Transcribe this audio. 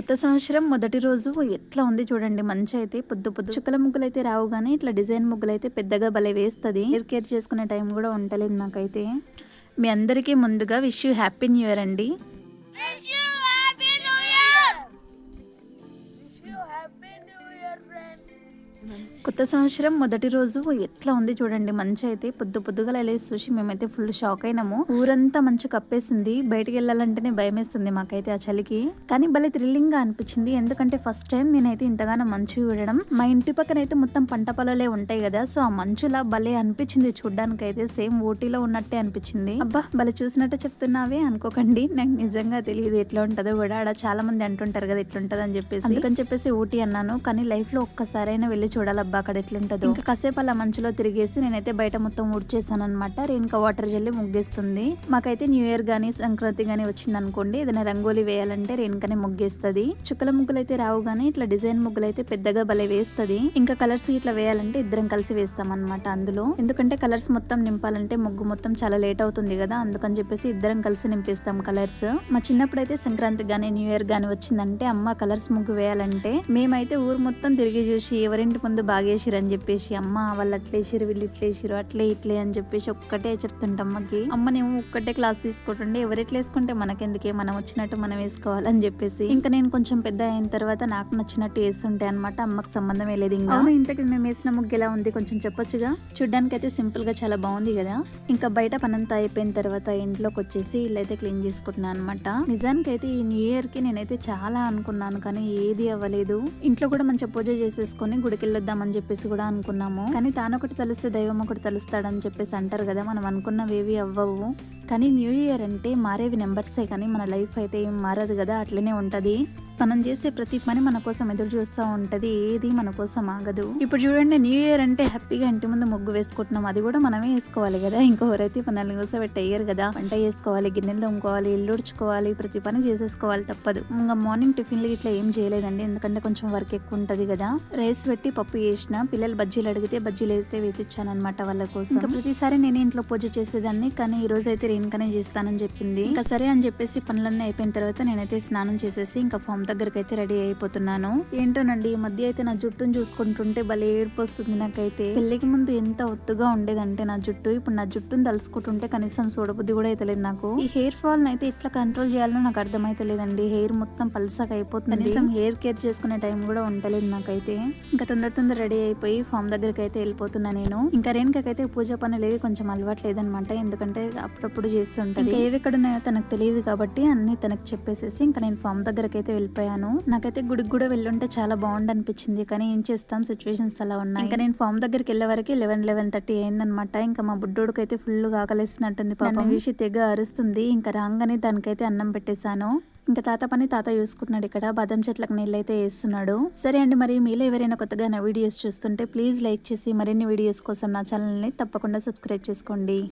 కొత్త సంవత్సరం మొదటి రోజు ఎట్లా ఉంది చూడండి మంచి అయితే పొద్దు పొద్దు. చుక్కల ముగ్గులు అయితే రావు కానీ ఇట్లా డిజైన్ ముగ్గులు అయితే పెద్దగా భలే వేస్తుంది. హెయిర్ కేర్ చేసుకునే టైం కూడా ఉండలేదు నాకైతే. మీ అందరికీ ముందుగా wish you happy new year అండి. కొత్త సంవత్సరం మొదటి రోజు ఎట్లా ఉంది చూడండి. మంచి అయితే పొద్దు పొద్దుగా వెళ్ళేసి చూసి మేమైతే ఫుల్ షాక్ అయినాము. ఊరంతా మంచు కప్పేసింది. బయటకు వెళ్ళాలంటేనే భయం వేస్తుంది మాకైతే ఆ చలికి. కానీ భలే థ్రిల్లింగ్గా అనిపించింది. ఎందుకంటే ఫస్ట్ టైం నేనైతే ఇంతగానో మంచు చూడడం మా ఇంటి పక్కన అయితే మొత్తం పంట పొలాలే ఉంటాయి కదా. సో ఆ మంచులా భలే అనిపించింది చూడ్డానికి అయితే సేమ్ ఊటీలో ఉన్నట్టే అనిపించింది. అబ్బా భలే చూసినట్టే చెప్తున్నావే అనుకోకండి. నాకు నిజంగా తెలియదు ఎట్లా ఉంటుందో కూడా. ఆడ చాలా మంది అంటుంటారు కదా ఎట్లుంటది అని చెప్పేసి. అందుకని చెప్పేసి ఊటీ అన్నాను. కానీ లైఫ్లో ఒక్కసారైనా వెళ్ళి చూడాలబ్బా అక్కడ ఎట్లుంటుంది. ఇంకా కాసేపు అలా మంచులో తిరిగేసి నేనైతే బయట మొత్తం ఊడ్చేసాను అనమాట రేణుక వాటర్ జల్లి ముగ్గేస్తుంది. మాకైతే న్యూ ఇయర్ గానీ సంక్రాంతి గానీ వచ్చింది అనుకోండి ఏదైనా రంగోలి వేయాలంటే రేణుకనే ముగ్గేస్తుంది. చుక్కల ముగ్గులు అయితే రావు గానీ ఇట్లా డిజైన్ ముగ్గులు అయితే పెద్దగా భలే వేస్తుంది. ఇంకా కలర్స్ ఇట్లా వేయాలంటే ఇద్దరం కలిసి వేస్తాం అనమాట అందులో. ఎందుకంటే కలర్స్ మొత్తం నింపాలంటే ముగ్గు మొత్తం చాలా లేట్ అవుతుంది కదా అందుకని చెప్పేసి ఇద్దరం కలిసి నింపిస్తాం కలర్స్. మా చిన్నప్పుడు అయితే సంక్రాంతి గానీ న్యూ ఇయర్ గానీ వచ్చిందంటే అమ్మ కలర్స్ ముగ్గు వేయాలంటే మేమైతే ఊరు మొత్తం తిరిగి చూసి ఎవరింటి ముందు బాగేసిరు అని చెప్పేసి అమ్మ వాళ్ళు అట్లేసిరు వీళ్ళు ఇట్లేసిరు అట్లే ఇట్లే అని చెప్పేసి ఒక్కటే చెప్తుంటాం అమ్మకి అమ్మనేమో ఒక్కటే క్లాస్ తీసుకుంటుండే ఎవరు ఎట్లా వేసుకుంటే మనకెందుకే మనం వచ్చినట్టు మనం వేసుకోవాలని చెప్పేసి. ఇంకా నేను కొంచెం పెద్ద అయిన తర్వాత నాకు నచ్చినట్టు వేస్తుంటే అనమాట అమ్మకి సంబంధం లేదు ఇంకా. ఇంతకి మేము వేసిన ముగ్గు ఎలా ఉంది? కొంచెం చెప్పొచ్చుగా? చూడ్డానికి అయితే సింపుల్గా చాలా బాగుంది కదా. ఇంకా బయట పనంతా అయిపోయిన తర్వాత ఇంట్లోకి వచ్చేసి ఇల్లు అయితే క్లీన్ చేసుకుంటున్నాను అనమాట నిజానికి అయితే ఈ న్యూ ఇయర్కి నేనైతే చాలా అనుకున్నాను కానీ ఏది అవ్వలేదు. ఇంట్లో కూడా మంచిగా పూజ చేసేసుకొని గుడికి వెళ్ళొద్దామని చెప్పేసి కూడా అనుకున్నాము. కానీ తానొకటి తలుస్తే దైవం ఒకటి తలుస్తాడని చెప్పేసి అంటారు కదా మనం అనుకున్నవి ఏవి అవ్వవు. కానీ న్యూ ఇయర్ అంటే మారేవి నెంబర్సే కానీ మన లైఫ్ అయితే ఏం మారదు కదా అట్లనే ఉంటది. మనం చేసే ప్రతి పని మన కోసం ఎదురు చూస్తూ ఉంటది ఏది మన కోసం ఆగదు. ఇప్పుడు చూడండి న్యూ ఇయర్ అంటే హ్యాపీగా ఇంటి ముందు ముగ్గు వేసుకుంటున్నాం అది కూడా మనమే వేసుకోవాలి కదా. ఇంకొకరైతే మనల్ని కోసం అయ్యారు కదా. వంట చేసుకోవాలి గిన్నెలు తోముకోవాలి ఇల్లు ఉడుచుకోవాలి ప్రతి పని చేసేసుకోవాలి తప్పదు. ఇంకా మార్నింగ్ టిఫిన్లు ఇట్లా ఏం చేయలేదండి ఎందుకంటే కొంచెం వర్క్ ఎక్కువ ఉంటది కదా. రైస్ పెట్టి పప్పు చేసిన పిల్లలు బజ్జీలు అడిగితే బజ్జీలు అయితే వేసిచ్చాను అనమాట వాళ్ళ కోసం. ఇంకా ప్రతిసారి నేను ఇంట్లో పూజ చేసేదాన్ని కానీ ఈ రోజు అయితే రేణుకనే చేస్తానని చెప్పింది. ఇంకా సరే అని చెప్పేసి పనులన్నీ అయిపోయిన తర్వాత నేనైతే స్నానం చేసేసి ఇంకా ఫామ్ దగ్గరికి అయితే రెడీ అయిపోతున్నాను. ఏంటోనండి ఈ మధ్య అయితే నా జుట్టును చూసుకుంటుంటే భలే ఏడుపు వస్తుంది నాకైతే. పెళ్ళికి ముందు ఎంత ఒత్తుగా ఉండేదంటే నా జుట్టు ఇప్పుడు నా జుట్టును తలుసుకుంటుంటే కనీసం చూడబుద్ధి కూడా అయితలేదు నాకు. ఈ హెయిర్ ఫాల్ అయితే ఎట్లా కంట్రోల్ చేయాలో నాకు అర్థమైతలేదండి. హెయిర్ మొత్తం పల్సగా అయిపోతుంది. కనీసం హెయిర్ కేర్ చేసుకునే టైం కూడా ఉండలేదు నాకైతే. ఇంకా తొందర తొందర రెడీ అయిపోయి ఫామ్ దగ్గరికి అయితే వెళ్ళిపోతున్నా నేను. ఇంకా రేణుకైతే పూజ పనులు ఏవి కొంచెం అలవాటు లేదనమాట. ఎందుకంటే అప్పుడప్పుడు చేస్తుంటది. ఏవి ఎక్కడ ఉన్నాయో తనకు తెలియదు కాబట్టి అన్ని తనకు చెప్పేసేసి ఇంకా నేను ఫామ్ దగ్గరికి అయితే వెళ్ళిపోయాను. నాకైతే గుడికి కూడా వెళ్ళుంటే చాలా బాగుండు అనిపించింది కానీ ఏం చేస్తాం? సిచ్యువేషన్స్ అలా ఉన్నాయి. ఇంకా నేను ఫామ్ దగ్గరికి వెళ్ళే వరకు లెవెన్ లెవెన్ థర్టీ అయిందనమాట ఇంకా మా బుడ్డోడికి అయితే ఫుల్ ఆకలిస్తున్నట్టుంది పాపం విషి తెగ అరుస్తుంది. ఇంకా రాగానే దానికైతే అన్నం పెట్టేశాను. ఇంకా తాత పని తాత చూసుకుంటున్నాడు ఇక్కడ. బాదం చెట్లకు నీళ్ళు అయితే వేస్తున్నాడు. సరే అండి మరి మీలో ఎవరైనా కొత్తగా నా వీడియోస్ చూస్తుంటే ప్లీజ్ లైక్ చేసి మరిన్ని వీడియోస్ కోసం నా ఛానల్ని తప్పకుండా సబ్స్క్రైబ్ చేసుకోండి.